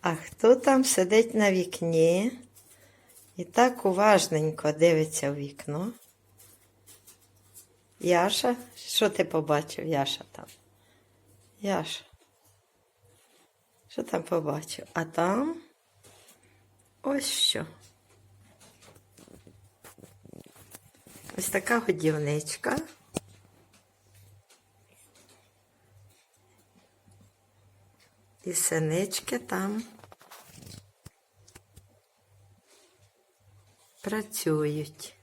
А хто там сидить на вікні і так уважненько дивиться в вікно? Яша? Що ти побачив, Яша там? Яша. Що там побачив? А там ось що. Ось така годівничка. І синички там працюють.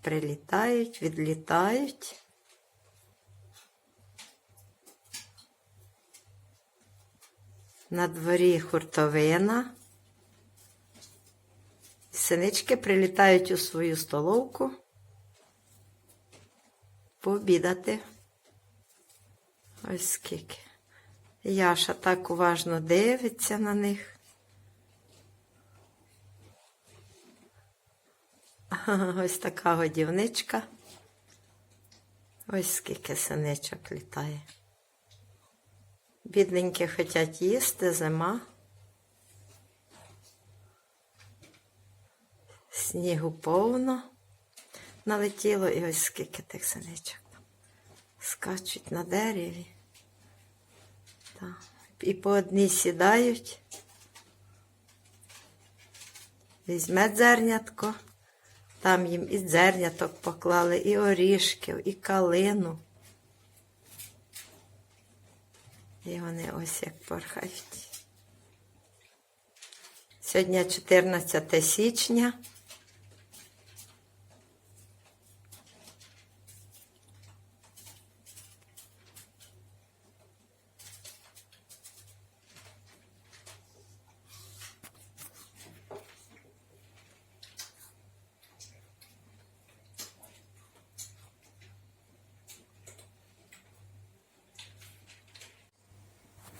Прилітають, відлітають. На дворі хуртовина. Синички прилітають у свою столовку пообідати. Ось скільки. Яша так уважно дивиться на них. Ось така годівничка. Ось скільки синичок літає. Бідненькі хочуть їсти, зима. Снігу повно налетіло і ось скільки тих синичок скачуть на дереві. І по одній сідають. Візьме дзернятко. Там їм і дзерняток поклали, і орішків, і калину. І вони ось як порхають. Сьогодні 14 січня.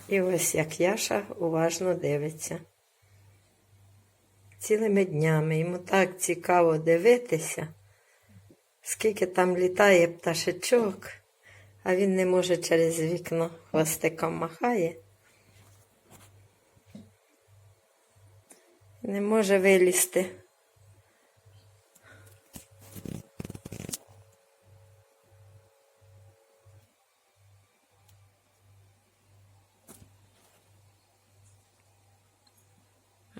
І ось як Яша уважно дивиться. Цілими днями йому так цікаво дивитися, скільки там літає пташечок, а він не може через вікно хвостиком махає. Не може вилізти.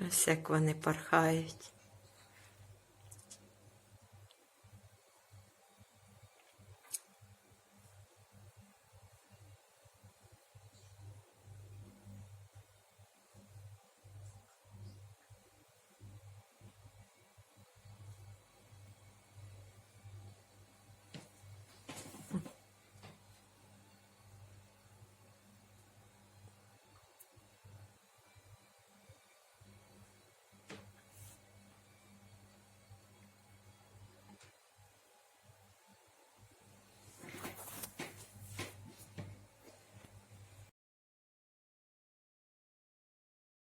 Ось як вони порхають.